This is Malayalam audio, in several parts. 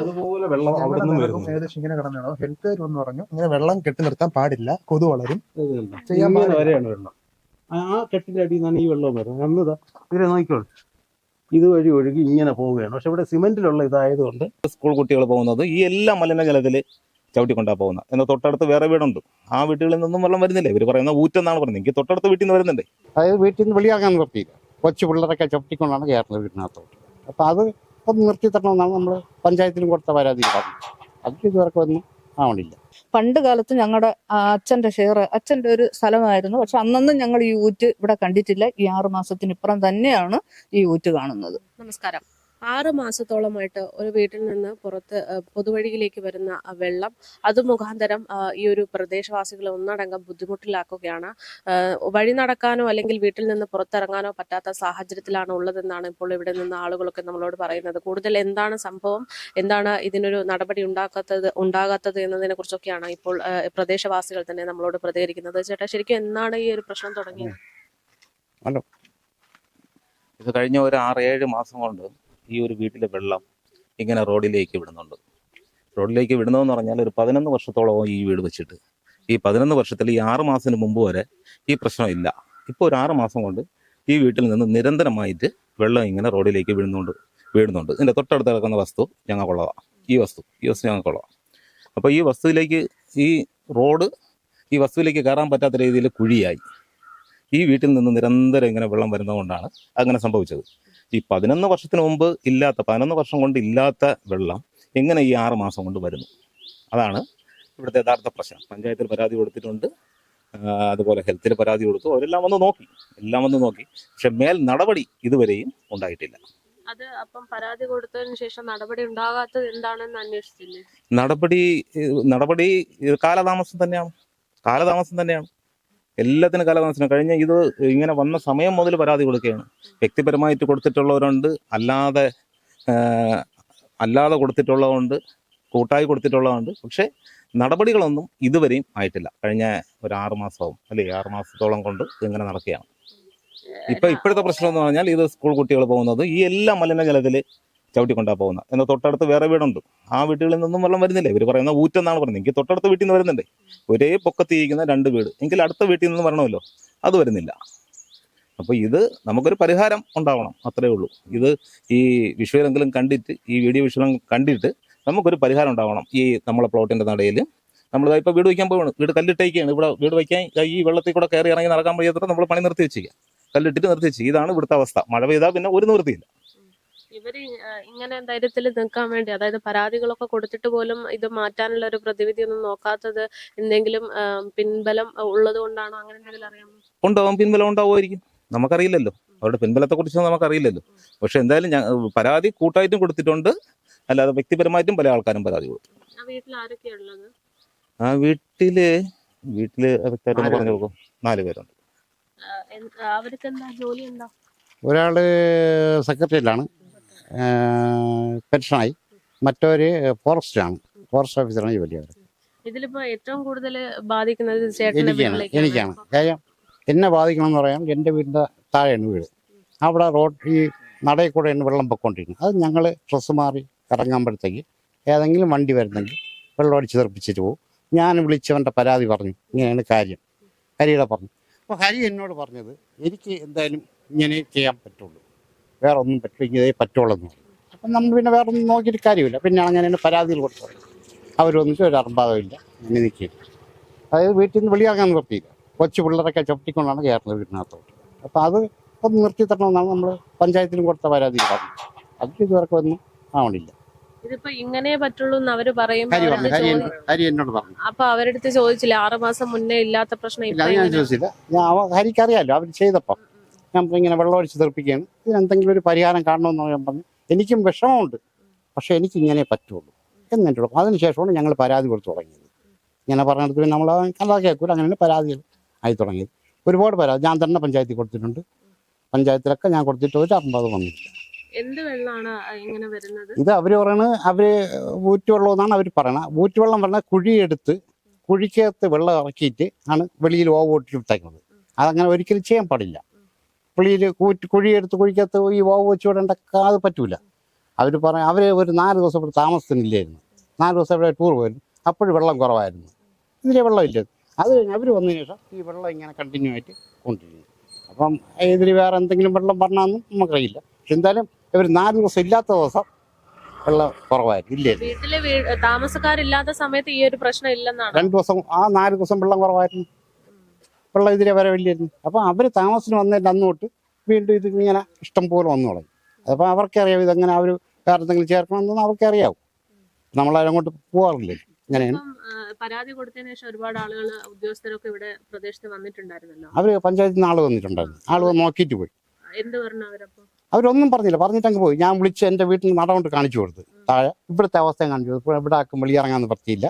അതുപോലെ വെള്ളം അവിടെ നിന്നും വരുന്നു. ഏകദേശം ഇങ്ങനെ കിടന്നാണോ ഹെൽത്ത് എന്ന് പറഞ്ഞു. ഇങ്ങനെ വെള്ളം കെട്ടി നിർത്താൻ പാടില്ല. കൊതു വളരും. ചെയ്യാൻ പാടില്ല. വരെയാണ് വെള്ളം. ആ കെട്ടിന്റെ അടിയിൽ നിന്നാണ് ഈ വെള്ളം വരുന്നത്. അന്നതാ ഇവരെ നോക്കിക്കോളൂ. ഇതുവഴി ഒഴുകി ഇങ്ങനെ പോവുകയാണ്. പക്ഷെ ഇവിടെ സിമെന്റിലുള്ള ഇതായതുകൊണ്ട് സ്കൂൾ കുട്ടികൾ പോകുന്നത് ഈ എല്ലാ മലിനജലത്തിൽ ചവിട്ടിക്കൊണ്ടാ പോകുന്നത്. എന്നാൽ തൊട്ടടുത്ത് വേറെ വീടുണ്ട്. ആ വീട്ടുകളിൽ നിന്നും വെള്ളം വരുന്നില്ല. ഇവർ പറയുന്ന ഊറ്റെന്നാണ് പറയുന്നത്. എനിക്ക് തൊട്ടടുത്ത് വീട്ടിൽ നിന്ന് വരുന്നുണ്ട്. അതായത് വീട്ടിൽ നിന്ന് വെളിയാകാൻ നിർത്തിയില്ല. കൊച്ചു പിള്ളേരൊക്കെ ചവിട്ടിക്കൊണ്ടാണ് കയറുന്നത് വീട്ടിനകത്തോട്ട് അപ്പം അത് ഒന്ന് നിർത്തി തരണമെന്നാണ് നമ്മൾ പഞ്ചായത്തിലും കൊടുത്ത പരാതി പറഞ്ഞത്. അത് ഇതുവരെ ഒന്നും ആവണില്ല. പണ്ട് കാലത്ത് ഞങ്ങളുടെ അച്ഛന്റെ ഷെയർ അച്ഛന്റെ ഒരു സ്ഥലമായിരുന്നു. പക്ഷെ അന്നൊന്നും ഞങ്ങൾ ഈ ഊറ്റ് ഇവിടെ കണ്ടിട്ടില്ല. ഈ ആറു മാസത്തിനിപ്പുറം തന്നെയാണ് ഈ ഊറ്റ് കാണുന്നത്. നമസ്കാരം. ആറ് മാസത്തോളമായിട്ട് ഒരു വീട്ടിൽ നിന്ന് പുറത്ത് പൊതുവഴിയിലേക്ക് വരുന്ന വെള്ളം അത് മുഖാന്തരം ഈ ഒരു പ്രദേശവാസികളെ ഒന്നടങ്കം ബുദ്ധിമുട്ടിലാക്കുകയാണ്. വഴി നടക്കാനോ അല്ലെങ്കിൽ വീട്ടിൽ നിന്ന് പുറത്തിറങ്ങാനോ പറ്റാത്ത സാഹചര്യത്തിലാണ് ഉള്ളതെന്നാണ് ഇപ്പോൾ ഇവിടെ നിന്ന് ആളുകളൊക്കെ നമ്മളോട് പറയുന്നത്. കൂടുതൽ എന്താണ് സംഭവം? എന്താണ് ഇതിനൊരു നടപടി ഉണ്ടാക്കാത്തത് ഉണ്ടാകാത്തത് എന്നതിനെ കുറിച്ചൊക്കെയാണ് ഇപ്പോൾ പ്രദേശവാസികൾ തന്നെ നമ്മളോട് പ്രതികരിക്കുന്നത്. ചേട്ടാ ശരിക്കും എന്നാണ് ഈ ഒരു പ്രശ്നം തുടങ്ങിയത്? ഹലോ. ഇത് കഴിഞ്ഞ ഒരു ആറ് ഏഴ് മാസം കൊണ്ട് ഈ ഒരു വീട്ടിലെ വെള്ളം ഇങ്ങനെ റോഡിലേക്ക് വിടുന്നുണ്ട്. റോഡിലേക്ക് വിടുന്നതെന്ന് പറഞ്ഞാൽ ഒരു പതിനൊന്ന് വർഷത്തോളം ഈ വീട് വെച്ചിട്ട്. ഈ പതിനൊന്ന് വർഷത്തിൽ ഈ ആറ് മാസത്തിന് മുമ്പ് വരെ ഈ പ്രശ്നമില്ല ഇപ്പോൾ ഒരു ആറ് മാസം കൊണ്ട് ഈ വീട്ടിൽ നിന്ന് നിരന്തരമായിട്ട് വെള്ളം ഇങ്ങനെ റോഡിലേക്ക് വീഴുന്നുണ്ട് വീഴുന്നുണ്ട്. ഇതിന്റെ തൊട്ടടുത്ത് കിടക്കുന്ന വസ്തു ഞങ്ങൾക്കുള്ളതാണ്. ഈ വസ്തു ഈ വസ്തു ഞങ്ങൾക്കുള്ളതാണ്. അപ്പോൾ ഈ വസ്തുവിലേക്ക് ഈ റോഡ് ഈ വസ്തുവിലേക്ക് കയറാൻ പറ്റാത്ത രീതിയിൽ കുഴിയായി. ഈ വീട്ടിൽ നിന്ന് നിരന്തരം ഇങ്ങനെ വെള്ളം വരുന്നതുകൊണ്ടാണ് അങ്ങനെ സംഭവിച്ചത്. ഈ പതിനൊന്ന് വർഷത്തിന് മുമ്പ് ഇല്ലാത്ത പതിനൊന്ന് വർഷം കൊണ്ട് ഇല്ലാത്ത വെള്ളം എങ്ങനെ ഈ ആറ് മാസം കൊണ്ട് വരുന്നു? അതാണ് ഇവിടുത്തെ യഥാർത്ഥ പ്രശ്നം. പഞ്ചായത്തിൽ പരാതി കൊടുത്തിട്ടുണ്ട്. അതുപോലെ ഹെൽത്തിൽ പരാതി കൊടുത്തു. അവരെല്ലാം വന്ന് നോക്കി. എല്ലാം വന്ന് നോക്കി. പക്ഷെ മേൽ നടപടി ഇതുവരെയും ഉണ്ടായിട്ടില്ല. അത് അപ്പം പരാതി കൊടുത്തതിന് ശേഷം നടപടി ഉണ്ടാകാത്തത് എന്താണെന്ന് അന്വേഷിച്ചില്ലേ? നടപടി നടപടി കാലതാമസം തന്നെയാണ്. കാലതാമസം തന്നെയാണ്. എല്ലാത്തിനും കാലതാമസം. കഴിഞ്ഞ ഇത് ഇങ്ങനെ വന്ന സമയം മുതൽ പരാതി കൊടുക്കുകയാണ്. വ്യക്തിപരമായിട്ട് കൊടുത്തിട്ടുള്ളവരുണ്ട്. അല്ലാതെ അല്ലാതെ കൊടുത്തിട്ടുള്ളതുണ്ട് കൂട്ടായി കൊടുത്തിട്ടുള്ളതുണ്ട് പക്ഷേ നടപടികളൊന്നും ഇതുവരെയും ആയിട്ടില്ല. കഴിഞ്ഞ ഒരു ആറ് മാസവും അല്ലെ ആറ് മാസത്തോളം കൊണ്ട് ഇങ്ങനെ നടക്കുകയാണ്. ഇപ്പൊ ഇപ്പോഴത്തെ പ്രശ്നം എന്ന് പറഞ്ഞാൽ ഇത് സ്കൂൾ കുട്ടികൾ പോകുന്നത് ഈ എല്ലാ മലിനജലത്തിൽ ചവിട്ടിക്കൊണ്ടാ പോകുന്നത്. എന്നാൽ തൊട്ടടുത്ത് വേറെ വീടുണ്ട്. ആ വീട്ടുകളിൽ നിന്നും വെള്ളം വരുന്നില്ല. ഇവർ പറയുന്ന ഊറ്റെന്നാണ് പറയുന്നത്. എനിക്ക് തൊട്ടടുത്ത വീട്ടിൽ നിന്ന് വരുന്നുണ്ട്. ഒരേ പൊക്കത്തിയിരിക്കുന്ന രണ്ട് വീട്. എങ്കിൽ അടുത്ത വീട്ടിൽ നിന്ന് വരണമല്ലോ. അത് വരുന്നില്ല. അപ്പോൾ ഇത് നമുക്കൊരു പരിഹാരം ഉണ്ടാവണം. അത്രേ ഉള്ളൂ. ഇത് ഈ വിഷ്വലെങ്കിലും കണ്ടിട്ട് ഈ വീഡിയോ വിഷ്വലും കണ്ടിട്ട് നമുക്കൊരു പരിഹാരം ഉണ്ടാവണം. ഈ നമ്മളെ പ്ലോട്ടിന്റെ നടയിൽ. നമ്മൾ ഇപ്പോൾ വീട് വയ്ക്കാൻ പോവാണ്. വീട് കല്ലിട്ടേക്കാണ്. ഇവിടെ വീട് വയ്ക്കാൻ ഈ വെള്ളത്തിൽ കൂടെ കയറി ഇറങ്ങി നടക്കാൻ വയ്യാത്ത നമ്മൾ പണി നിർത്തി വെച്ചിരിക്കുക. കല്ലിട്ടിട്ട് നിർത്തി വെച്ച് ഇതാണ് ഇവിടുത്തെ അവസ്ഥ. മഴ പെയ്താൽ പിന്നെ ഒരു നിവൃത്തിയില്ല. ഇവർ ഇങ്ങനെ ധൈര്യത്തിൽ നിൽക്കാൻ വേണ്ടി അതായത് പരാതികളൊക്കെ കൊടുത്തിട്ട് പോലും ഇത് മാറ്റാനുള്ള ഒരു പ്രതിവിധി ഒന്നും നോക്കാത്തത് എന്തെങ്കിലും പിൻബലം ഉള്ളത് കൊണ്ടാണോ? അങ്ങനെ എന്തെങ്കിലും അറിയാമോ ഉണ്ടാവും പിൻബലം ഉണ്ടാവുമായിരിക്കും. നമുക്കറിയില്ലല്ലോ. അവരുടെ പിൻബലത്തെ കുറിച്ച് നമുക്കറിയില്ലല്ലോ പക്ഷെ എന്തായാലും ഞാൻ പരാതി കൂട്ടായിട്ടും കൊടുത്തിട്ടുണ്ട്. അല്ലാതെ വ്യക്തിപരമായിട്ടും പല ആൾക്കാരും പരാതി കൊടുത്തു. ആ വീട്ടിൽ ആരൊക്കെയാ ഉള്ളത്? ആ വീട്ടിൽ വീട്ടിൽ പറഞ്ഞു കൊടുക്കും. നാല് പേരുണ്ട്. ഒരാൾ എന്ത്- എന്താ? ജോലി ഉണ്ടോ ഒരാൾ സെക്രട്ടറിയിലാണ് പെൻഷനായി. മറ്റൊരു ഫോറസ്റ്റാണ്. ഫോറസ്റ്റ് ഓഫീസറാണ് ജോലി അവർ ഇതിലിപ്പോ ഏറ്റവും കൂടുതൽ ബാധിക്കുന്നത് എനിക്കാണ്. എനിക്കാണ്. കാര്യം എന്നെ ബാധിക്കണമെന്ന് പറയാം. എന്റെ വീടിന്റെ താഴെയാണ് വീട്. അവിടെ റോഡ് ഈ നടയിൽ കൂടെയാണ് വെള്ളം പൊയ്ക്കൊണ്ടിരിക്കുന്നത്. അത് ഞങ്ങൾ ഡ്രസ്സ് മാറി ഇറങ്ങുമ്പോഴത്തേക്ക് ഏതെങ്കിലും വണ്ടി വരുന്നെങ്കിൽ വെള്ളം അടിച്ച് തെറിപ്പിച്ചിട്ട് പോകും. ഞാൻ വിളിച്ചവന്റെ പരാതി പറഞ്ഞു. ഇങ്ങനെയാണ് കാര്യം. ഹരിയുടെ പറഞ്ഞു. അപ്പോൾ ഹരി എന്നോട് പറഞ്ഞത് എനിക്ക് എന്തായാലും ഇങ്ങനെ ചെയ്യാൻ പറ്റുള്ളൂ. വേറെ ഒന്നും പറ്റില്ല ഇതേ പറ്റുള്ളൂ അപ്പം നമ്മൾ പിന്നെ വേറെ ഒന്നും നോക്കിയിട്ട് കാര്യമില്ല. പിന്നെ അങ്ങനെയാണ് പരാതികൾ കൊടുത്തത് അവരൊന്നിച്ച് ഒരു അർബാധമില്ല അങ്ങനെ നിൽക്കില്ല അതായത് വീട്ടിൽ നിന്ന് വെളിയാകാൻ നിർത്തിയില്ല. കൊച്ചു പിള്ളേരൊക്കെ ചവിട്ടിക്കൊണ്ടാണ് കയറുന്നത് വീടിനകത്തോട്ട്. അപ്പം അത് ഒന്ന് നിർത്തി തരണമെന്നാണ് നമ്മൾ പഞ്ചായത്തിലും കൊടുത്ത പരാതി പറഞ്ഞത്. അത് ഇതുവരെ ഒന്നും ആവണില്ല. ഇതിപ്പോ ഇങ്ങനെ പറ്റുള്ളൂ എന്ന് അവർ പറയും അപ്പൊ അവരടുത്ത് ചോദിച്ചില്ല. ആറുമാസം മുന്നേ ഇല്ലാത്ത പ്രശ്നം ഞാൻ? ചോദിച്ചില്ല. ഹരിക്കറിയാലോ അവർ ചെയ്തപ്പം. ഞാൻ ഇങ്ങനെ വെള്ളം ഒഴിച്ച് തെറിപ്പിക്കുകയാണ്. ഇതിന് എന്തെങ്കിലും ഒരു പരിഹാരം കാണണമെന്ന് ഞാൻ പറഞ്ഞു. എനിക്കും വിഷമമുണ്ട്. പക്ഷേ എനിക്ക് ഇങ്ങനെ പറ്റുള്ളൂ. എന്നിട്ടുള്ളൂ. അതിനുശേഷമാണ് ഞങ്ങൾ പരാതി കൊടുത്തു തുടങ്ങിയത്. ഇങ്ങനെ പറഞ്ഞിടത്ത് പിന്നെ നമ്മൾ കഥ കേൾക്കൂല. അങ്ങനെയാണ് പരാതികൾ ആയി തുടങ്ങിയത്. ഒരുപാട് പരാതി ഞാൻ തന്നെ പഞ്ചായത്തിൽ കൊടുത്തിട്ടുണ്ട്. പഞ്ചായത്തിലൊക്കെ ഞാൻ കൊടുത്തിട്ട് ഒരു അമ്പത് വന്നിട്ടില്ല എന്ത് വെള്ളമാണ് ഇങ്ങനെ വരുന്നത്? ഇത് അവർ പറയണത് അവർ ഊറ്റുവെള്ളം എന്നാണ് അവർ പറയണത്. ഊറ്റുവെള്ളം പറഞ്ഞാൽ കുഴിയെടുത്ത് കുഴിക്കകത്ത് വെള്ളം ഇറക്കിയിട്ട് ആണ് വെളിയിൽ ഓവ് വിട്ടേക്കുന്നത് അതങ്ങനെ ഒരിക്കലും ചെയ്യാൻ പാടില്ല. വെളിയിൽ കൂറ്റ് കുഴിയെടുത്ത് കുഴിക്കകത്ത് ഈ വാവ് വെച്ച് വിടേണ്ട അത് പറ്റൂല. അവർ പറയും അവർ ഒരു നാല് ദിവസം ഇവിടെ താമസത്തിനില്ലായിരുന്നു നാല് ദിവസം ഇവിടെ ടൂർ പോയിരുന്നു. അപ്പോഴും വെള്ളം കുറവായിരുന്നു. ഇതിലെ വെള്ളമില്ല അത് കഴിഞ്ഞ് അവർ വന്നതിന് ശേഷം ഈ വെള്ളം ഇങ്ങനെ കണ്ടിന്യൂ ആയിട്ട് കൊണ്ടിരുന്നു. അപ്പം ഇതിൽ വേറെ എന്തെങ്കിലും വെള്ളം പറഞ്ഞാന്നും നമുക്കറിയില്ല. പക്ഷെ എന്തായാലും ഇവർ നാല് ദിവസം ഇല്ലാത്ത ദിവസം വെള്ളം കുറവായിരുന്നു. ഇല്ലേ വീട്ടിലെ താമസക്കാരില്ലാത്ത സമയത്ത് ഈ ഒരു പ്രശ്നം ഇല്ലെന്നാണ്? രണ്ടു ദിവസം ആ നാല് ദിവസം വെള്ളം കുറവായിരുന്നു. വെള്ളം ഇതിലെ വരവില്ലായിരുന്നു അപ്പോൾ അവർ താമസത്തിന് വന്നതിന്റെ അന്ന് തൊട്ട് വീണ്ടും ഇത് ഇങ്ങനെ ഇഷ്ടം പോലെ വന്നു തുടങ്ങി. അപ്പോൾ അവർക്കറിയാം ഇതെങ്ങനെ അവർ വേറെ എന്തെങ്കിലും ചേർക്കണമെന്ന് അവർക്കറിയാവും. നമ്മളങ്ങോട്ട് പോകാറില്ല ഇങ്ങനെയാണ് പരാതി കൊടുത്തതിന് ശേഷം ഒരുപാട് ആളുകൾ ഉദ്യോഗസ്ഥരൊക്കെ ഇവിടെ പ്രദേശത്ത് വന്നിട്ടുണ്ടായിരുന്നല്ലോ? അവർ പഞ്ചായത്തിൽ നിന്ന് ആൾ വന്നിട്ടുണ്ടായിരുന്നു. ആൾ നോക്കിയിട്ട് പോയി. എന്ത് പറഞ്ഞു അവരപ്പോ? അവരൊന്നും പറഞ്ഞില്ല. പറഞ്ഞിട്ടങ്ങ് പോയി. ഞാൻ വിളിച്ച് എന്റെ വീട്ടിൽ നിന്ന് നട കൊണ്ട് കാണിച്ചു കൊടുത്ത്. താഴെ ഇവിടുത്തെ അവസ്ഥ കാണിച്ചു കൊടുത്തു. ഇവിടെ ആക്കും വെളിയിറങ്ങാൻ പറ്റിയില്ല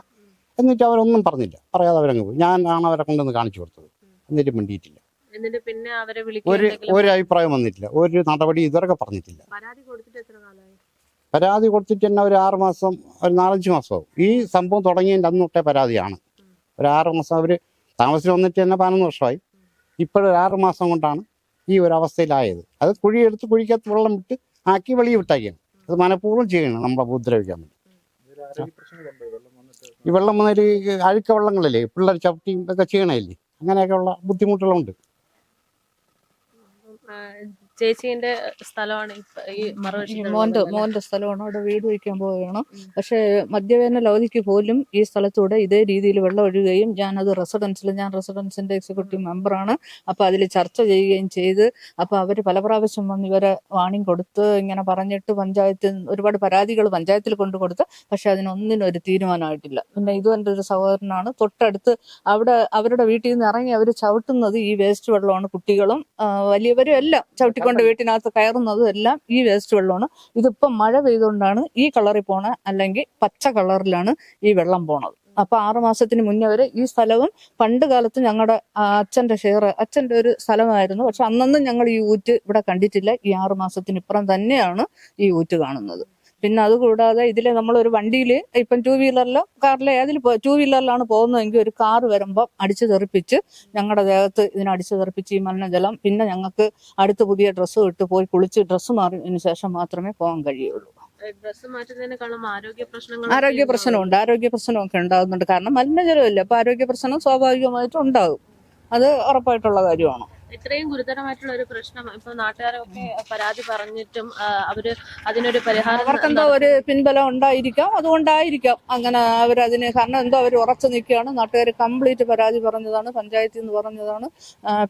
എന്നിട്ട് അവരൊന്നും പറഞ്ഞില്ല. പറയാതെ അവരങ്ങ് പോയി. ഞാൻ ആണ് അവരെ കൊണ്ടുവന്ന് കാണിച്ചു കൊടുത്തത്. എന്നിട്ട് മിണ്ടിയിട്ടില്ല. എന്നിട്ട് പിന്നെ അവരെ ഒരു വിളിക്കുക ഒരു അഭിപ്രായം വന്നിട്ടില്ല. ഒരു നടപടി ഇതുവരെ പറഞ്ഞിട്ടില്ല. പരാതി കൊടുത്തിട്ട് എത്ര കാലമായി? പരാതി കൊടുത്തിട്ട് തന്നെ ഒരു ആറ് മാസം ഒരു നാലഞ്ച് മാസമാവും. ഈ സംഭവം തുടങ്ങിയതിന്റെ അന്ന് തൊട്ടേ പരാതിയാണ്. ഒരു ആറ് മാസം അവർ താമസിച്ച് വന്നിട്ട് തന്നെ പതിനൊന്ന് വർഷമായി. ഇപ്പോഴൊരു ആറ് മാസം കൊണ്ടാണ് ഈ ഒരു അവസ്ഥയിലായത്. അത് കുഴിയെടുത്ത് കുഴിക്കകത്ത് വെള്ളം വിട്ട് ആക്കി വെളിയിൽ വിട്ടേക്കാണ് അത് മനഃപൂർവം ചെയ്യണം നമ്മളെ ഉപദ്രവിക്കാൻ വേണ്ടി. ഈ വെള്ളം വന്നൊരു അഴുക്ക വെള്ളങ്ങളില്ലേ പിള്ളേർ ചവിട്ടിയും ഒക്കെ ചെയ്യണമില്ലേ അങ്ങനെയൊക്കെയുള്ള ബുദ്ധിമുട്ടുകളുണ്ട്. ചേച്ചീന്റെ സ്ഥലമാണ് ഈ മോന്റെ മോന്റെ സ്ഥലമാണ്. അവിടെ വീട് വയ്ക്കാൻ പോവുകയാണ്. പക്ഷെ മദ്യവേനൽ അവധിക്ക് പോലും ഈ സ്ഥലത്തൂടെ ഇതേ രീതിയിൽ വെള്ളം ഒഴുകുകയും ഞാനത് റെസിഡൻസിൽ ഞാൻ റെസിഡൻസിന്റെ എക്സിക്യൂട്ടീവ് മെമ്പറാണ് അപ്പൊ അതിൽ ചർച്ച ചെയ്യുകയും ചെയ്ത് അപ്പൊ അവർ പല പ്രാവശ്യം വന്ന് ഇവരെ വാണിംഗ് കൊടുത്ത് ഇങ്ങനെ പറഞ്ഞിട്ട് പഞ്ചായത്തിൽ ഒരുപാട് പരാതികൾ പഞ്ചായത്തിൽ കൊണ്ടു കൊടുത്ത് പക്ഷെ അതിനൊന്നിനും ഒരു തീരുമാനമായിട്ടില്ല. പിന്നെ ഇതും എന്റെ ഒരു സഹോദരനാണ്. തൊട്ടടുത്ത് അവിടെ അവരുടെ വീട്ടിൽ നിന്ന് ഇറങ്ങി അവർ ചവിട്ടുന്നത് ഈ വേസ്റ്റ് വെള്ളമാണ് കുട്ടികളും വലിയവരും എല്ലാം ചവിട്ടിക്കൊണ്ട് വീട്ടിനകത്ത് കയറുന്നതും എല്ലാം ഈ വേസ്റ്റ് വെള്ളമാണ്. ഇതിപ്പം മഴ പെയ്തുകൊണ്ടാണ് ഈ കളറിൽ പോണ അല്ലെങ്കിൽ പച്ച കളറിലാണ് ഈ വെള്ളം പോണത്. അപ്പൊ ആറു മാസത്തിന് മുന്നേ വരെ ഈ സ്ഥലവും പണ്ട് കാലത്ത് ഞങ്ങളുടെ അച്ഛന്റെ ഷെയർ അച്ഛന്റെ ഒരു സ്ഥലമായിരുന്നു. പക്ഷെ അന്നൊന്നും ഞങ്ങൾ ഈ ഊറ്റ് ഇവിടെ കണ്ടിട്ടില്ല. ഈ ആറു മാസത്തിന് ഇപ്പുറം തന്നെയാണ് ഈ ഊറ്റ് കാണുന്നത്. പിന്നെ അതുകൂടാതെ ഇതിൽ നമ്മൾ ഒരു വണ്ടിയിൽ ഇപ്പം ടൂ വീലറിലോ കാറിലോ ഏതിൽ ടൂ വീലറിലാണ് പോകുന്നതെങ്കിൽ ഒരു കാർ വരുമ്പോൾ അടിച്ചു തെറിപ്പിച്ച് ഞങ്ങളുടെ ദേഹത്ത് ഇതിനടിച്ചു തെറിപ്പിച്ച് ഈ മലിനജലം പിന്നെ ഞങ്ങൾക്ക് അടുത്ത് പുതിയ ഡ്രസ്സ് ഇട്ട് പോയി കുളിച്ച് ഡ്രസ്സ് മാറിയതിനു ശേഷം മാത്രമേ പോകാൻ കഴിയുള്ളൂ. ആരോഗ്യ പ്രശ്നമുണ്ട്. ആരോഗ്യ പ്രശ്നമൊക്കെ ഉണ്ടാകുന്നുണ്ട് കാരണം മലിനജലമല്ല. അപ്പൊ ആരോഗ്യ പ്രശ്നം സ്വാഭാവികമായിട്ടും ഉണ്ടാകും. അത് ഉറപ്പായിട്ടുള്ള കാര്യമാണ്. ഇത്രയും ഗുരുതരമായിട്ടുള്ള ഒരു പ്രശ്നം ഇപ്പൊ നാട്ടുകാരൊക്കെ പരാതി പറഞ്ഞിട്ടും അവർ അതിനൊരു പരിഹാരം അവർക്കെന്തോ ഒരു പിൻബലം ഉണ്ടായിരിക്കാം. അതുകൊണ്ടായിരിക്കാം അങ്ങനെ അവരതിന് കാരണം എന്തോ അവർ ഉറച്ചു നിൽക്കുകയാണ്. നാട്ടുകാർ കംപ്ലീറ്റ് പരാതി പറഞ്ഞതാണ് പഞ്ചായത്തിൽ നിന്ന് പറഞ്ഞതാണ്.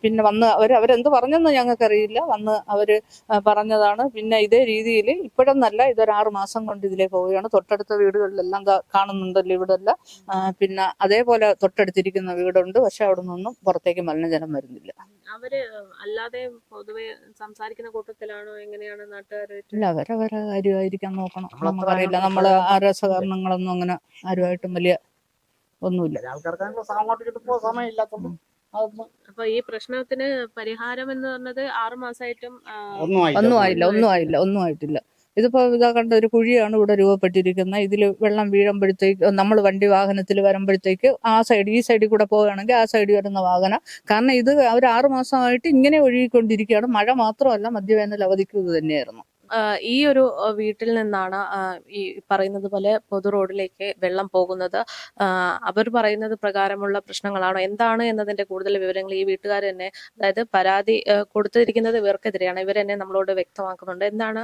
പിന്നെ വന്ന് അവർ അവരെന്ത് പറഞ്ഞെന്ന് ഞങ്ങൾക്കറിയില്ല. വന്ന് അവർ പറഞ്ഞതാണ്. പിന്നെ ഇതേ രീതിയിൽ ഇപ്പോഴെന്നല്ല ഇതൊരാറ് മാസം കൊണ്ട് ഇതിലേ പോവുകയാണ്. തൊട്ടടുത്ത വീടുകളിലെല്ലാം കാണുന്നുണ്ടല്ലോ ഇവിടെ എല്ലാം പിന്നെ അതേപോലെ തൊട്ടടുത്തിരിക്കുന്ന വീടുണ്ട്. പക്ഷെ അവിടെ നിന്നൊന്നും പുറത്തേക്ക് മലിനജലം വരുന്നില്ല. അവർ അല്ലാതെ പൊതുവെ സംസാരിക്കുന്ന കൂട്ടത്തിലാണോ എങ്ങനെയാണ് നാട്ടുകാരായിട്ട്? ഇല്ല അവരവരെ കാര്യമായിരിക്കാൻ നോക്കണം. നമുക്കറിയില്ല നമ്മൾ നമ്മൾ ആരോസകാരണങ്ങളൊന്നും അങ്ങനെ ആരുമായിട്ടും വലിയ ഒന്നുമില്ല. അപ്പൊ ഈ പ്രശ്നത്തിന് പരിഹാരം എന്ന് പറഞ്ഞത് ആറുമാസമായിട്ടും ഒന്നും ആയില്ല. ഒന്നും ആയില്ല ഒന്നും ആയിട്ടില്ല. ഇതിപ്പോ ഇതാ കണ്ട ഒരു കുഴിയാണ് ഇവിടെ രൂപപ്പെട്ടിരിക്കുന്നത്. ഇതിൽ വെള്ളം വീഴുമ്പോഴത്തേക്ക് നമ്മൾ വണ്ടി വാഹനത്തിൽ വരുമ്പോഴത്തേക്ക് ആ സൈഡ് ഈ സൈഡിൽ കൂടെ പോവുകയാണെങ്കിൽ ആ സൈഡിൽ വരുന്ന വാഹനം. കാരണം ഇത് അവർ ആറു മാസമായിട്ട് ഇങ്ങനെ ഒഴുകിക്കൊണ്ടിരിക്കുകയാണ്. മഴ മാത്രമല്ല മദ്യവേനൽ അവധിക്ക് തന്നെയായിരുന്നു. ഈ ഒരു വീട്ടിൽ നിന്നാണ് ഈ പറയുന്നത് പോലെ പൊതു റോഡിലേക്ക് വെള്ളം പോകുന്നത്. അവർ പറയുന്നത് പ്രകാരമുള്ള പ്രശ്നങ്ങളാണോ? എന്താണ് എന്നതിന്റെ കൂടുതൽ വിവരങ്ങൾ ഈ വീട്ടുകാർ തന്നെ അതായത് പരാതി കൊടുത്തിരിക്കുന്നത് ഇവർക്കെതിരെയാണ്. ഇവർ തന്നെ നമ്മളോട് വ്യക്തമാക്കുന്നുണ്ട്. എന്താണ്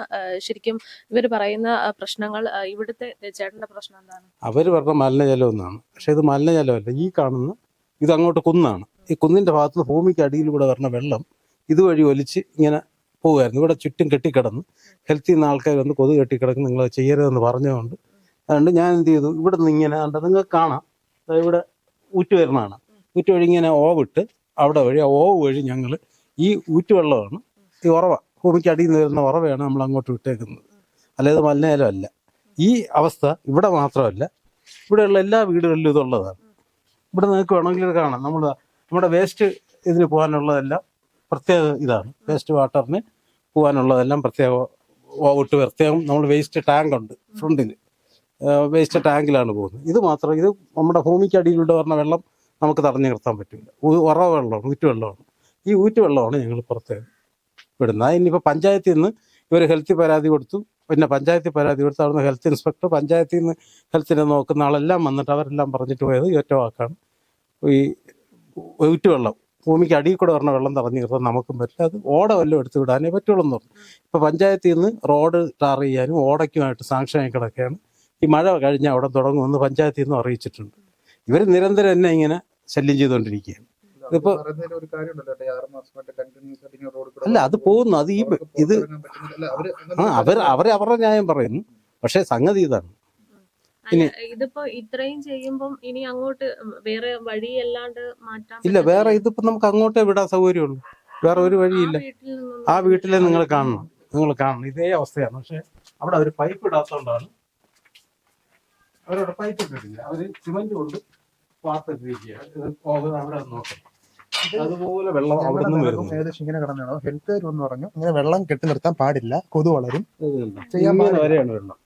ശരിക്കും ഇവർ പറയുന്ന പ്രശ്നങ്ങൾ ഇവിടുത്തെ ചേട്ടന്റെ പ്രശ്നം എന്താണ്? അവർ പറഞ്ഞ മലിനജലം എന്നാണ് പക്ഷെ ഇത് മലിനജലമല്ല. ഈ കാണുന്ന ഇത് അങ്ങോട്ട് കുന്നാണ്. ഈ കുന്നിന്റെ ഭാഗത്ത് ഭൂമിക്ക് അടിയിലൂടെ വരുന്ന വെള്ളം ഇതുവഴി ഒലിച്ച് ഇങ്ങനെ പോകുമായിരുന്നു ഇവിടെ ചുറ്റും കെട്ടിക്കിടന്ന്. ഹെൽത്തിൽ നിന്ന് ആൾക്കാർ വന്ന് കൊതു കെട്ടിക്കിടക്കും നിങ്ങൾ ചെയ്യരുതെന്ന് പറഞ്ഞതുകൊണ്ട്. അതുകൊണ്ട് ഞാൻ എന്ത് ചെയ്തു? ഇവിടെ നിന്ന് ഇങ്ങനെ ഉണ്ട് നിങ്ങൾക്ക് കാണാം. ഇവിടെ ഊറ്റ് വരുന്നതാണ്. ഊറ്റ് വഴി ഇങ്ങനെ ഓവിട്ട് അവിടെ വഴി ഓവ് വഴി ഞങ്ങൾ ഈ ഊറ്റുവെള്ളമാണ് ഈ ഉറവ ഭൂമിക്ക് അടിയിൽ നിന്ന് വരുന്ന ഉറവയാണ് നമ്മൾ അങ്ങോട്ട് വിട്ടേക്കുന്നത്. അല്ലാതെ മലിനേലമല്ല ഈ അവസ്ഥ ഇവിടെ മാത്രമല്ല. ഇവിടെയുള്ള എല്ലാ വീടുകളിലും ഇതുള്ളതാണ്. ഇവിടെ നിങ്ങൾക്ക് വേണമെങ്കിൽ കാണാം. നമ്മൾ നമ്മുടെ വേസ്റ്റ് ഇതിന് പോകാനുള്ളതെല്ലാം പ്രത്യേക ഇതാണ്. വേസ്റ്റ് വാട്ടറിന് പോകാനുള്ളതെല്ലാം പ്രത്യേക ഓട്ട് പ്രത്യേകം നമ്മൾ വേസ്റ്റ് ടാങ്ക് ഉണ്ട് ഫ്രണ്ടിൽ വേസ്റ്റ് ടാങ്കിലാണ് പോകുന്നത്. ഇത് മാത്രം ഇത് നമ്മുടെ ഭൂമിക്ക് അടിയിലൂടെ വരുന്ന വെള്ളം നമുക്ക് തടഞ്ഞു നിർത്താൻ പറ്റില്ല. ഉറവ വെള്ളമാണ് ഊറ്റ് വെള്ളമാണ്. ഈ ഊറ്റ് വെള്ളമാണ് ഞങ്ങൾ പുറത്തേക്ക് വിടുന്നത്. ഇനിയിപ്പോൾ പഞ്ചായത്തിൽ നിന്ന് ഇവർ ഹെൽത്തി പരാതി കൊടുത്തു. പിന്നെ പഞ്ചായത്തിൽ പരാതി കൊടുത്തു അവിടുന്ന് ഹെൽത്ത് ഇൻസ്പെക്ടർ പഞ്ചായത്തിൽ നിന്ന് ഹെൽത്തിനെ നോക്കുന്ന ആളെല്ലാം വന്നിട്ട് അവരെല്ലാം പറഞ്ഞിട്ട് പോയത് ഏറ്റവും വാക്കാണ്. ഈ ഊറ്റുവെള്ളം ഭൂമിക്ക് അടിയിൽ കൂടെ വരണ വെള്ളം തടഞ്ഞു നിർത്താൻ നമുക്കും പറ്റില്ല. അത് ഓട വല്ലതും എടുത്തു വിടാനേ പറ്റുള്ളൂ എന്ന് പറഞ്ഞു. ഇപ്പോൾ പഞ്ചായത്തിൽ നിന്ന് റോഡ് ടാർ ചെയ്യാനും ഓടയ്ക്കുമായിട്ട് സാങ്ഷൻ കിടക്കുകയാണ്. ഈ മഴ കഴിഞ്ഞാൽ അവിടെ തുടങ്ങുമെന്ന് പഞ്ചായത്തിൽ നിന്നും അറിയിച്ചിട്ടുണ്ട്. ഇവർ നിരന്തരം എന്നെ ഇങ്ങനെ ശല്യം ചെയ്തുകൊണ്ടിരിക്കുകയാണ്. ഇതിപ്പോ- അല്ല അത് പോകുന്നു. അത് ഈ ഇത് അവർ അവർ അവരെ അവരുടെ ന്യായം പറയുന്നു. പക്ഷേ സംഗതി ഇതാണ്. ഇതിപ്പോ ഇത്രയും ചെയ്യുമ്പോൾ ഇനി അങ്ങോട്ട് വേറെ വഴിയല്ലാണ്ട് മാറ്റാൻ ഇല്ല വേറെ ഇതിപ്പോ നമുക്ക് അങ്ങോട്ടേ വിടാൻ സൗകര്യമുള്ളൂ. വേറെ ഒരു വഴിയില്ല. ആ വീട്ടിലെ നിങ്ങൾ കാണണം. നിങ്ങൾ കാണണം. ഇതേ അവസ്ഥയാണ്. പക്ഷെ അവിടെ അവർ പൈപ്പ് ഇടാത്തോണ്ടാണ് അവരവിടെ പൈപ്പ് ഇട്ടിട്ടില്ല. അവർ സിമന്റ് കൊണ്ട് പോകുന്നത് അവിടെ നോക്കാം. അതുപോലെ വെള്ളം അവിടെ നിന്ന് വരുന്നു. ഏകദേശം ഇങ്ങനെ കിടന്നാണോ ഹെൽത്ത് എന്ന് പറഞ്ഞു ഇങ്ങനെ വെള്ളം കെട്ടി നിർത്താൻ പാടില്ല. കൊതു വളരും. ചെയ്യാൻ പാടില്ല. വരെയാണ് വെള്ളം.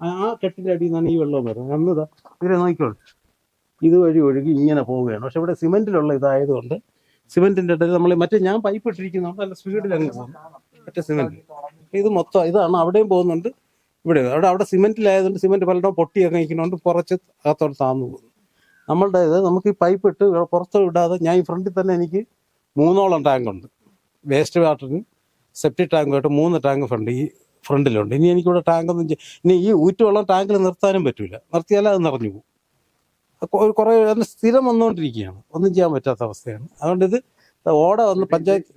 ആ കെട്ടിന്റെ അടിയിൽ നിന്നാണ് ഈ വെള്ളം വരുന്നത്. അന്നതാ ഇവരെ നോക്കിക്കോളൂ. ഇതുവഴി ഒഴുകി ഇങ്ങനെ പോവുകയാണ്. പക്ഷെ ഇവിടെ സിമെന്റിലുള്ള ഇതായതുകൊണ്ട് സിമെന്റിന്റെ ഇടയിൽ നമ്മൾ മറ്റേ ഞാൻ പൈപ്പ് ഇട്ടിരിക്കുന്നതുകൊണ്ട് നല്ല സ്പീഡിൽ അങ്ങ് മറ്റേ സിമെന്റ്. ഇത് മൊത്തം ഇതാണ്. അവിടെയും പോകുന്നുണ്ട് ഇവിടെ അവിടെ അവിടെ സിമെന്റിലായതുകൊണ്ട് സിമെന്റ് പലയിടവും പൊട്ടിയൊക്കെ നിൽക്കുന്നതുകൊണ്ട് കുറച്ച് അകത്തോട്ട് താന്നു പോകുന്നു. നമ്മളുടെ ഇത് നമുക്ക് ഈ പൈപ്പ് ഇട്ട് പുറത്ത് വിടാതെ ഞാൻ ഈ ഫ്രണ്ടിൽ തന്നെ എനിക്ക് മൂന്നോളം ടാങ്ക് ഉണ്ട് വേസ്റ്റ് വാട്ടറിന് സെപ്റ്റി ടാങ്കുമായിട്ട് മൂന്ന് ടാങ്ക് ഫ്രണ്ട്. ഈ ഫ്രണ്ടിലുണ്ട്. ഇനി എനിക്കിവിടെ ടാങ്കൊന്നും ഇനി ഈ ഊറ്റുവെള്ളം ടാങ്കിൽ നിർത്താനും പറ്റില്ല നിർത്തിയാൽ അത് നിറഞ്ഞു പോകും കുറേ സ്ഥിരം വന്നുകൊണ്ടിരിക്കുകയാണ് ഒന്നും ചെയ്യാൻ പറ്റാത്ത അവസ്ഥയാണ്. അതുകൊണ്ട് ഇത് ഓട വന്ന് പഞ്ചായത്ത്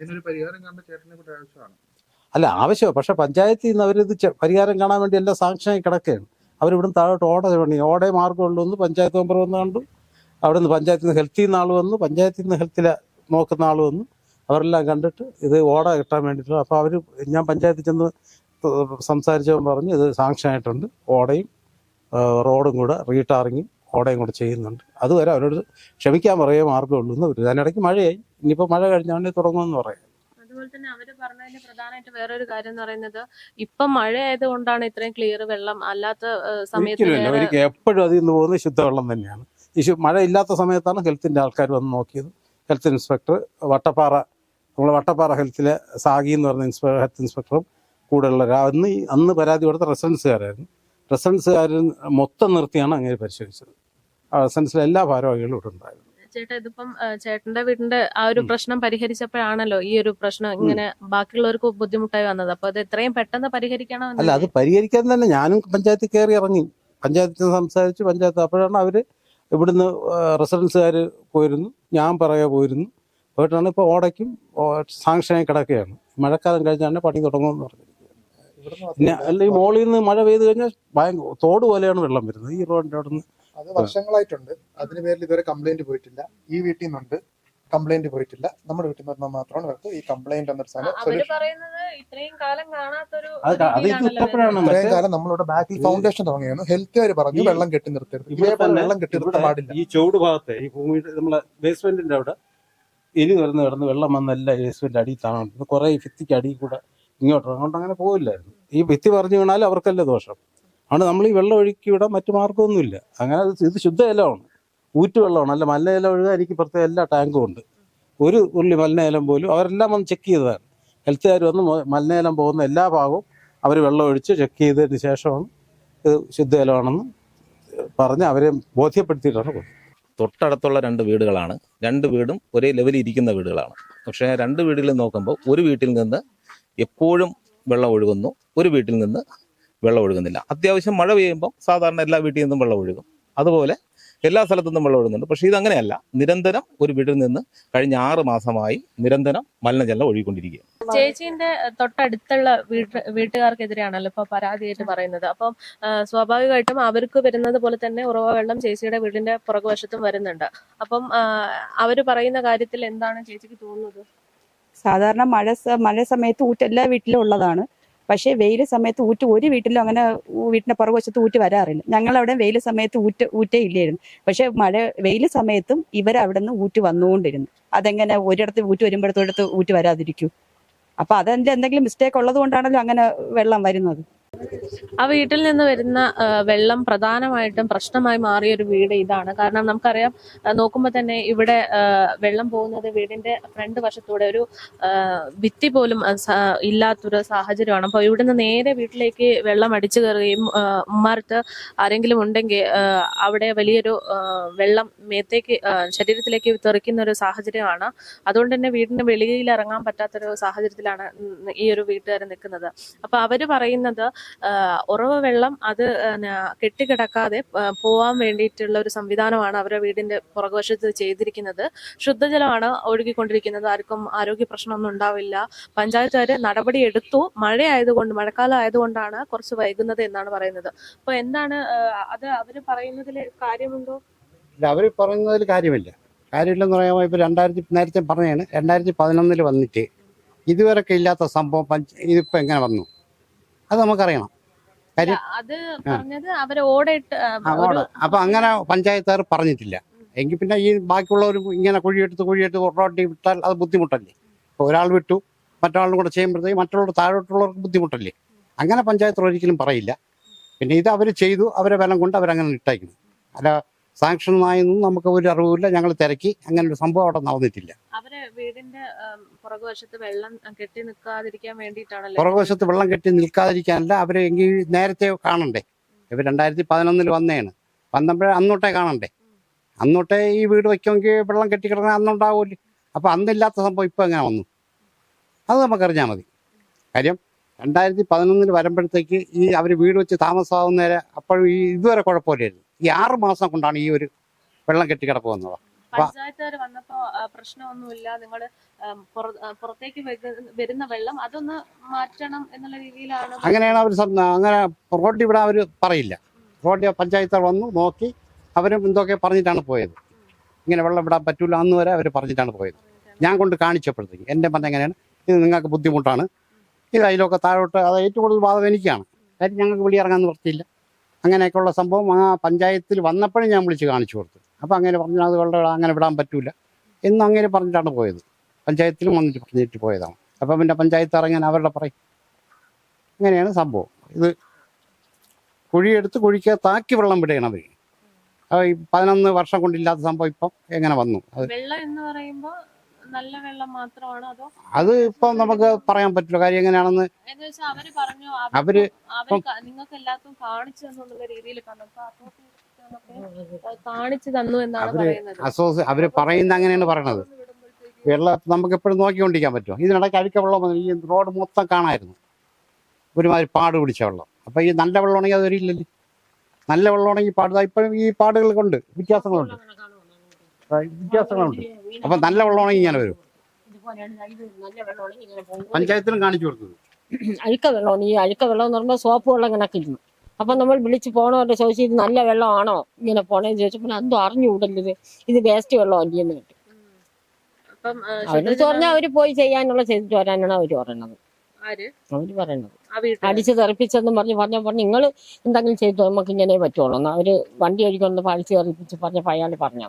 അല്ല ആവശ്യമാണ് പക്ഷെ പഞ്ചായത്തിൽ നിന്ന് അവരിത് പരിഹാരം കാണാൻ വേണ്ടി എല്ലാം സാങ്ഷനായി കിടക്കുകയാണ്. അവരിവിടുന്ന് താഴോട്ട് ഓട പണി. ഓടേ മാർഗമുള്ളൂ എന്ന് പഞ്ചായത്ത് മെമ്പർ വന്ന് കണ്ടു. അവിടെ നിന്ന് പഞ്ചായത്തിൽ നിന്ന് ഹെൽത്തിൽ നിന്ന് ആൾ വന്നു. പഞ്ചായത്തിൽ നിന്ന് ഹെൽത്തിൽ നോക്കുന്ന ആൾ വന്നു. അവരെല്ലാം കണ്ടിട്ട് ഇത് ഓട കിട്ടാൻ വേണ്ടിയിട്ടുള്ള അപ്പോൾ അവർ ഞാൻ പഞ്ചായത്തിൽ ചെന്ന് സംസാരിച്ചവൻ പറഞ്ഞ് ഇത് സാങ്ഷൻ ആയിട്ടുണ്ട് ഓടയും റോഡും കൂടെ റീടാറിങ്ങും ഓടയും കൂടെ ചെയ്യുന്നുണ്ട്. അതുവരെ അവരോട് ക്ഷമിക്കാൻ പറയേ മാർഗമുള്ളൂ എന്ന് വരും. അതിനിടയ്ക്ക് മഴയായി. ഇനിയിപ്പോൾ മഴ കഴിഞ്ഞാൽ തുടങ്ങുമെന്ന് പറയാം. അതുപോലെ തന്നെ അവർ പറഞ്ഞതിന് പ്രധാനമായിട്ട് വേറൊരു കാര്യം എന്ന് പറയുന്നത് ഇപ്പൊ മഴ ആയതുകൊണ്ടാണ് ഇത്രയും ക്ലിയർ വെള്ളം അല്ലാത്ത സമയത്ത് എപ്പോഴും അതിൽ നിന്ന് പോകുന്നത് ശുദ്ധവെള്ളം തന്നെയാണ്. ഈ മഴ ഇല്ലാത്ത സമയത്താണ് ഹെൽത്തിന്റെ ആൾക്കാർ വന്ന് നോക്കിയത്. ഹെൽത്ത് ഇൻസ്പെക്ടർ വട്ടപ്പാറ നമ്മളെ വട്ടപ്പാറ ഹെൽത്തിലെ സാഗി എന്ന് പറഞ്ഞ ഇൻസ്പെ ഹെൽത്ത് ഇൻസ്പെക്ടറും കൂടെയുള്ള അന്ന് അന്ന് പരാതി കൊടുത്ത റെസിഡൻസുകാരായിരുന്നു. റെസിഡൻസുകാർ മൊത്തം നിർത്തിയാണ് അങ്ങനെ പരിശോധിച്ചത്. ആ റെസിഡൻസിലെ എല്ലാ ഭാരവാഹികളും ഇവിടെ ഉണ്ടായിരുന്നു. ചേട്ടാ ഇതിപ്പം ചേട്ടന്റെ വീടിന്റെ ആ ഒരു പ്രശ്നം പരിഹരിച്ചപ്പോഴാണല്ലോ ഈ ഒരു പ്രശ്നം ഇങ്ങനെ ബാക്കിയുള്ളവർക്ക് ബുദ്ധിമുട്ടായി വന്നത്. അപ്പൊ അത് എത്രയും പെട്ടെന്ന് പരിഹരിക്കണം അല്ല അത് പരിഹരിക്കാൻ തന്നെ ഞാനും പഞ്ചായത്തിൽ കയറി ഇറങ്ങി. പഞ്ചായത്തിൽ സംസാരിച്ച് പഞ്ചായത്ത് അപ്പോഴാണ് അവർ ഇവിടുന്ന് റെസിഡൻസുകാർ പോയിരുന്നു. ഞാൻ പറയാ പോയിരുന്നു. പോയിട്ടാണ് ഇപ്പോൾ ഓടയ്ക്കും സാങ്ഷനായി കിടക്കുകയാണ്. മഴക്കാലം കഴിഞ്ഞാണ് പണി തുടങ്ങുമെന്ന് പിന്നെ അല്ല ഈ മോളിൽ നിന്ന് മഴ പെയ്ത് കഴിഞ്ഞാൽ ഭയങ്കര തോട് പോലെയാണ് വെള്ളം വരുന്നത്. ഈ റോഡിന്റെ അവിടെ നിന്ന് അത് വർഷങ്ങളായിട്ടുണ്ട്. അതിന് പേരിൽ ഇതുവരെ കംപ്ലൈന്റ് പോയിട്ടില്ല. ഈ വീട്ടിൽ നിന്നുണ്ട്. കംപ്ലൈന്റ് പോയിട്ടില്ല. നമ്മുടെ വീട്ടിൽ നിന്ന് മാത്രമാണ് ഇവർക്ക് ഈ കംപ്ലൈന്റ് എന്നൊരു സാധനം അവർ പറയുന്നത് ഇത്രയും കാലം വരുന്നത്. നമ്മളിവിടെ ബാക്കിൽ ഫൗണ്ടേഷൻ തുടങ്ങിയാണ് ഹെൽത്തുകാർ പറഞ്ഞു വെള്ളം കെട്ടി നിർത്തരുത്. ഇതേപോലെ വെള്ളം കെട്ടി നിർത്താൻ പാടില്ല. ഈ ചുവട് ഭാഗത്തെ ഈ ഭൂമിയുടെ നമ്മളെ ബേസ്മെന്റിന്റെ അവിടെ എലി നിറന്ന് കിടന്ന് വെള്ളം വന്നല്ല ബേസ്മെന്റ് അടിയിൽ താണുണ്ട്. കുറെ ഫിത്തിക്ക് ഭിത്തിക്ക് അടിയിൽ കൂടെ ഇങ്ങോട്ട് അതുകൊണ്ട് അങ്ങനെ പോകില്ലായിരുന്നു ഈ ഭിത്തി പറഞ്ഞു വീണാൽ അവർക്കല്ല ദോഷം. അതുകൊണ്ട് നമ്മൾ ഈ വെള്ളം ഒഴുക്കി വിടാൻ മറ്റു മാർഗമൊന്നുമില്ല. അങ്ങനെ അത് ഇലമാണ് ശുദ്ധജലമാണ് ഊറ്റുവെള്ളമാണ് അല്ല മല്ല ഇല ഒഴുകാൻ എനിക്ക് പ്രത്യേക എല്ലാ ടാങ്കും ഉണ്ട്. ഒരു ഉള്ളി മലിനേലം പോലും അവരെല്ലാം വന്ന് ചെക്ക് ചെയ്തതാണ്. ഹെൽത്തുകാർ വന്ന് മലിനേലം പോകുന്ന എല്ലാ ഭാഗവും അവർ വെള്ളം ഒഴിച്ച് ചെക്ക് ചെയ്തതിന് ശേഷമാണ് ഇത് ശുദ്ധജലമാണെന്ന് പറഞ്ഞ് അവരെ ബോധ്യപ്പെടുത്തിയിട്ടാണ് കൊടുത്തത്. തൊട്ടടുത്തുള്ള രണ്ട് വീടുകളാണ്. രണ്ട് വീടും ഒരേ ലെവലിൽ ഇരിക്കുന്ന വീടുകളാണ്. പക്ഷേ രണ്ട് വീടുകളിൽ നോക്കുമ്പോൾ ഒരു വീട്ടിൽ നിന്ന് എപ്പോഴും വെള്ളം ഒഴുകുന്നു. ഒരു വീട്ടിൽ നിന്ന് വെള്ളം ഒഴുകുന്നില്ല. അത്യാവശ്യം മഴ പെയ്യുമ്പോൾ സാധാരണ എല്ലാ വീട്ടിൽ നിന്നും വെള്ളം ഒഴുകും. അതുപോലെ എല്ലാ സ്ഥലത്തു നിന്നും വെള്ളം ഒഴുകുന്നുണ്ട്. പക്ഷേ ഇതങ്ങനെയല്ല. നിരന്തരം ഒരു വീട്ടിൽ നിന്ന് കഴിഞ്ഞ ആറ് മാസമായി നിരന്തരം മലിനജലം ഒഴുകിക്കൊണ്ടിരിക്കുക ചേച്ചീന്റെ തൊട്ടടുത്തുള്ള വീട്ട് വീട്ടുകാർക്കെതിരെയാണല്ലോ ഇപ്പൊ പരാതിയായിട്ട് പറയുന്നത്. അപ്പം സ്വാഭാവികമായിട്ടും അവർക്ക് വരുന്നത് പോലെ തന്നെ ഉറവ വെള്ളം ചേച്ചിയുടെ വീടിന്റെ പുറകുവശത്തും വരുന്നുണ്ട്. അപ്പം അവർ പറയുന്ന കാര്യത്തിൽ എന്താണ് ചേച്ചിക്ക് തോന്നുന്നത്? സാധാരണ മഴ മഴ സമയത്ത് ഊറ്റ് എല്ലാ വീട്ടിലും ഉള്ളതാണ്. പക്ഷേ വെയിൽ സമയത്ത് ഊറ്റ് ഒരു വീട്ടിലും അങ്ങനെ വീട്ടിന്റെ പുറകുവശത്ത് ഊറ്റ് വരാറില്ല. ഞങ്ങളവിടെ വെയിൽ സമയത്ത് ഊറ്റ് ഊറ്റേ ഇല്ലായിരുന്നു. പക്ഷേ മഴ വെയിൽ സമയത്തും ഇവരവിടെ നിന്ന് ഊറ്റ് വന്നുകൊണ്ടിരുന്നു. അതെങ്ങനെ ഒരിടത്ത് ഊറ്റ് വരുമ്പോഴത്തോടത്ത് ഊറ്റ് വരാതിരിക്കൂ? അപ്പൊ അതെന്റെ എന്തെങ്കിലും മിസ്റ്റേക്ക് ഉള്ളത് കൊണ്ടാണല്ലോ അങ്ങനെ വെള്ളം വരുന്നത്. ആ വീട്ടിൽ നിന്ന് വരുന്ന വെള്ളം പ്രധാനമായിട്ടും പ്രശ്നമായി മാറിയ ഒരു വീട് ഇതാണ്. കാരണം നമുക്കറിയാം നോക്കുമ്പോ നോക്കുമ്പോൾ തന്നെ ഇവിടെ വെള്ളം പോകുന്നത് വീടിന്റെ ഫ്രണ്ട് വശത്തൂടെ ഒരു ഭിത്തി പോലും ഇല്ലാത്തൊരു സാഹചര്യമാണ്. അപ്പോൾ ഇവിടുന്ന് നേരെ വീട്ടിലേക്ക് വെള്ളം അടിച്ചു കയറുകയും ഉമ്മാർക്ക് ആരെങ്കിലും ഉണ്ടെങ്കിൽ അവിടെ വലിയൊരു വെള്ളം മേത്തേക്ക് ശരീരത്തിലേക്ക് തെറിക്കുന്ന ഒരു സാഹചര്യമാണ്. അതുകൊണ്ട് തന്നെ വീടിന്റെ വെളിയിൽ ഇറങ്ങാൻ പറ്റാത്തൊരു സാഹചര്യത്തിലാണ് ഈ ഒരു വീട്ടുകാർ നിൽക്കുന്നത്. അപ്പൊ അവർ പറയുന്നത് ഉറവ വെള്ളം അത് കെട്ടിക്കിടക്കാതെ പോവാൻ വേണ്ടിയിട്ടുള്ള ഒരു സംവിധാനമാണ് അവരുടെ വീടിന്റെ പുറകുവശത്ത് ചെയ്തിരിക്കുന്നത്. ശുദ്ധജലമാണ് ഒഴുകിക്കൊണ്ടിരിക്കുന്നത്. ആർക്കും ആരോഗ്യ പ്രശ്നമൊന്നും ഉണ്ടാവില്ല. പഞ്ചായത്തുകാർ നടപടി എടുത്തു. മഴയായതുകൊണ്ട് മഴക്കാലം ആയതുകൊണ്ടാണ് കുറച്ച് വൈകുന്നത് എന്നാണ് പറയുന്നത്. അപ്പൊ എന്താണ് അത് അവർ പറയുന്നതിൽ കാര്യമുണ്ടോ? ഇല്ല അവർ പറയുന്നതിൽ കാര്യമില്ല. കാര്യമില്ലെന്ന് പറയുമ്പോൾ ഇപ്പോൾ രണ്ടായിരത്തി നേരത്തെ പറഞ്ഞാണ് രണ്ടായിരത്തി പതിനൊന്നിൽ വന്നിട്ട് ഇതുവരെയൊക്കെ ഇല്ലാത്ത സംഭവം പഞ്ച ഇതിപ്പോൾ എങ്ങനെ വന്നു? അത് നമുക്കറിയണം. കാര്യം അത് പറഞ്ഞത് അവർ ഓടയിട്ട് ആ, ഒരു അങ്ങനെ പഞ്ചായത്തുകാർ പറഞ്ഞിട്ടില്ല. എങ്കിൽ പിന്നെ ഈ ബാക്കിയുള്ളവർ ഇങ്ങനെ കുഴിയെടുത്ത് കുഴിയെടുത്ത് റോട്ടിൽ വിട്ടാൽ അത് ബുദ്ധിമുട്ടല്ലേ? ഇപ്പോൾ ഒരാൾ വിട്ടു മറ്റൊരാളും കൂടെ ചെയ്യുമ്പോഴത്തേക്ക് മറ്റുള്ള താഴോട്ടുള്ളവർക്ക് ബുദ്ധിമുട്ടല്ലേ? അങ്ങനെ പഞ്ചായത്ത് ഒരിക്കലും പറയില്ല. പിന്നെ ഇത് അവർ ചെയ്തു അവരെ ബലം കൊണ്ട് അവരങ്ങനെ ഇട്ടേക്കുന്നു. അല്ല സാങ്ഷൻ ആയെന്നും നമുക്ക് ഒരു അറിവില്ല ഞങ്ങൾ തിരക്കി. അങ്ങനെ ഒരു സംഭവം അവിടെ നടന്നിട്ടില്ല. അവർ വീടിന്റെ പുറകുവശത്ത് വെള്ളം കെട്ടി നിൽക്കാതിരിക്കാൻ വേണ്ടിയിട്ടാണല്ലോ? പുറകുവശത്ത് വെള്ളം കെട്ടി നിൽക്കാതിരിക്കാനല്ല അവരെ എങ്കിൽ നേരത്തെ കാണണ്ടേ? ഇവർ രണ്ടായിരത്തി പതിനൊന്നിൽ വന്നതാണ് വന്നപ്പോഴേ അന്നോട്ടേ കാണണ്ടേ? അന്നോട്ടേ ഈ വീട് വയ്ക്കുമെങ്കിൽ വെള്ളം കെട്ടിക്കിടന്ന അന്നുണ്ടാവില്ലേ? അപ്പോൾ അന്നില്ലാത്ത സംഭവം ഇപ്പോൾ എങ്ങനെ വന്നു. അത് നമുക്കറിഞ്ഞാൽ മതി. കാര്യം രണ്ടായിരത്തി പതിനൊന്നിൽ വരുമ്പോഴത്തേക്ക് ഈ അവർ വീട് വെച്ച് താമസമാവുന്നവരെ അപ്പോഴും ഈ ഇതുവരെ കുഴപ്പമില്ലായിരുന്നു. ഈ ആറ് മാസം കൊണ്ടാണ് ഈ ഒരു വെള്ളം കെട്ടിക്കിടപ്പ് വന്നത് പഞ്ചായത്തുകാർ വന്നപ്പോ പ്രശ്നമൊന്നുമില്ല. നിങ്ങൾ പുറത്തേക്ക് വരുന്ന വെള്ളം അതൊന്ന് മാറ്റണം എന്നുള്ള രീതിയിലാണ് അങ്ങനെയാണ് അവർ അങ്ങനെ റോഡ് ഇവിടെ അവർ പറയില്ല. റോഡ് പഞ്ചായത്ത് വന്നു നോക്കി. അവരും എന്തൊക്കെ പറഞ്ഞിട്ടാണ് പോയത്. ഇങ്ങനെ വെള്ളം വിടാൻ പറ്റൂല അന്ന് വരെ അവർ പറഞ്ഞിട്ടാണ് പോയത്. ഞാൻ കൊണ്ട് കാണിച്ചപ്പോഴത്തേക്ക് എന്റെ പറഞ്ഞ എങ്ങനെയാണ്? ഇത് നിങ്ങൾക്ക് ബുദ്ധിമുട്ടാണ്. ഇത് അതിലൊക്കെ താഴോട്ട് അത് ഏറ്റവും കൂടുതൽ ബാധം എനിക്കാണ്. കാര്യം ഞങ്ങൾക്ക് വെളിയിറങ്ങാൻ നിവർത്തിയില്ല അങ്ങനെയൊക്കെയുള്ള സംഭവം ആ പഞ്ചായത്തിൽ വന്നപ്പോഴും ഞാൻ വിളിച്ച് കാണിച്ചു കൊടുത്തു. അപ്പോൾ അങ്ങനെ പറഞ്ഞു അത് വെള്ളം അങ്ങനെ വിടാൻ പറ്റൂല. എന്ന് അങ്ങനെ പറഞ്ഞിട്ടാണ് പോയത്. പഞ്ചായത്തിലും വന്നിട്ട് പറഞ്ഞിട്ട് പോയതാണ്. അപ്പം പിന്നെ പഞ്ചായത്ത് ഇറങ്ങാൻ അവരുടെ പറയും. അങ്ങനെയാണ് സംഭവം. ഇത് കുഴിയെടുത്ത് കുഴിക്കകത്താക്കി വെള്ളം വിടുകയാണ് അവർ. ഈ പതിനൊന്ന് വർഷം കൊണ്ടില്ലാത്ത സംഭവം ഇപ്പം എങ്ങനെ വന്നു? വെള്ളം എന്ന് പറയുമ്പോ നല്ല വെള്ളം മാത്രമാണോ അതോ അത് ഇപ്പം നമുക്ക് പറയാൻ പറ്റില്ല. കാര്യം എങ്ങനെയാണെന്ന് എന്ന് വെച്ചാൽ അവർ പറഞ്ഞു അവർ അവർ നിങ്ങൾക്ക് എല്ലാവർക്കും കാണിച്ചു എന്നുള്ള രീതിയിൽ കാണിച്ചു തന്നു എന്നാണ് അവർ പറയുന്നത്. അസോസി അവർ പറയുന്ന അങ്ങനെയാണ് പറയണത്. വെള്ളം നമുക്ക് എപ്പോഴും നോക്കിക്കൊണ്ടിരിക്കാൻ പറ്റുമോ? ഇതിനിടയ്ക്ക് അഴുക്ക വെള്ളം വന്നു ഈ റോഡ് മൊത്തം കാണായിരുന്നു. ഒരുമാതിരി പാട് പിടിച്ച വെള്ളം. അപ്പൊ ഈ നല്ല വെള്ളമാണെങ്കിൽ അത് വരില്ലല്ലോ നല്ല വെള്ളമാണെങ്കിൽ പാട്. ഇപ്പോഴും ഈ പാടുകൾ കൊണ്ട് വ്യത്യാസങ്ങളുണ്ട്. വ്യത്യാസങ്ങളുണ്ട്. അപ്പൊ നല്ല വെള്ളമാണെങ്കിൽ ഇങ്ങനെ വരും. പഞ്ചായത്തിലും കാണിച്ചു കൊടുത്തത്. അഴുക്ക വെള്ളമാണ് ഈ അഴുക്ക വെള്ളം എന്ന് പറയുമ്പോൾ സോപ്പ് വെള്ളം കണക്കിരുന്നു അപ്പൊ നമ്മൾ വിളിച്ച് പോണവരുടെ ചോദിച്ചു ഇത് നല്ല വെള്ളമാണോ ഇങ്ങനെ പോണേന്ന് ചോദിച്ചപ്പോൾ എന്തോ അറിഞ്ഞുകൂടല്ലത് ഇത് വേസ്റ്റ് വെള്ളം അല്ലെന്ന് കേട്ടു. അവർ പറഞ്ഞാൽ അവർ പോയി ചെയ്യാനുള്ള ചെയ്തിട്ട് വരാനാണ് അവർ പറയണത്. ആര്? അവർ പറയണത്. ആ വീട്ടിൽ അടിച്ച് തെറിപ്പിച്ചെന്ന് പറഞ്ഞ് പറഞ്ഞ പറഞ്ഞു നിങ്ങൾ എന്തെങ്കിലും ചെയ്തു നമുക്ക് ഇങ്ങനെ പറ്റുള്ളൂ. അവർ വണ്ടി ഒഴിക്കൊന്ന് പഴിച്ച് തെറിപ്പിച്ച് പറഞ്ഞ അയാൾ പറഞ്ഞു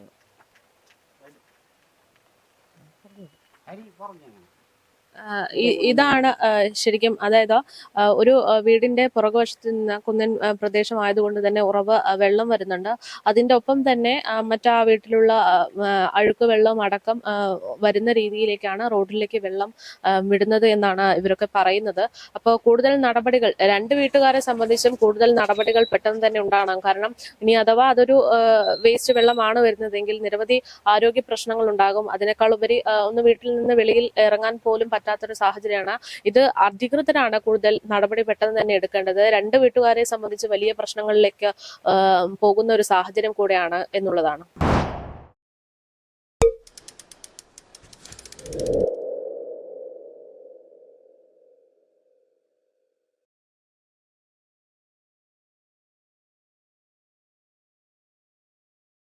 ആ, ഇ- ഇതാണ് ശരിക്കും അതായത് ഒരു വീടിന്റെ പുറകുവശത്ത് നിന്ന് കുന്നൻ പ്രദേശമായതുകൊണ്ട് തന്നെ ഉറവ് വെള്ളം വരുന്നുണ്ട്. അതിന്റെ ഒപ്പം തന്നെ മറ്റാ വീട്ടിലുള്ള അഴുക്ക് വെള്ളം അടക്കം വരുന്ന രീതിയിലേക്കാണ് റോഡിലേക്ക് വെള്ളം വിടുന്നത് എന്നാണ് ഇവരൊക്കെ പറയുന്നത്. അപ്പോൾ കൂടുതൽ നടപടികൾ രണ്ട് വീട്ടുകാരെ സംബന്ധിച്ചും കൂടുതൽ നടപടികൾ പെട്ടെന്ന് തന്നെ ഉണ്ടാകണം. കാരണം ഇനി അഥവാ അതൊരു വേസ്റ്റ് വെള്ളമാണ് വരുന്നതെങ്കിൽ നിരവധി ആരോഗ്യ പ്രശ്നങ്ങൾ ഉണ്ടാകും. അതിനേക്കാൾ ഉപരി ഒന്ന് വീട്ടിൽ നിന്ന് വെളിയിൽ ഇറങ്ങാൻ പോലും പറ്റാത്തൊരു സാഹചര്യമാണ്. ഇത് അധികൃതരാണ് കൂടുതൽ നടപടി പെട്ടെന്ന് തന്നെ എടുക്കേണ്ടത്. രണ്ട് വീട്ടുകാരെ സംബന്ധിച്ച് വലിയ പ്രശ്നങ്ങളിലേക്ക് പോകുന്ന ഒരു സാഹചര്യം കൂടെയാണ് എന്നുള്ളതാണ്.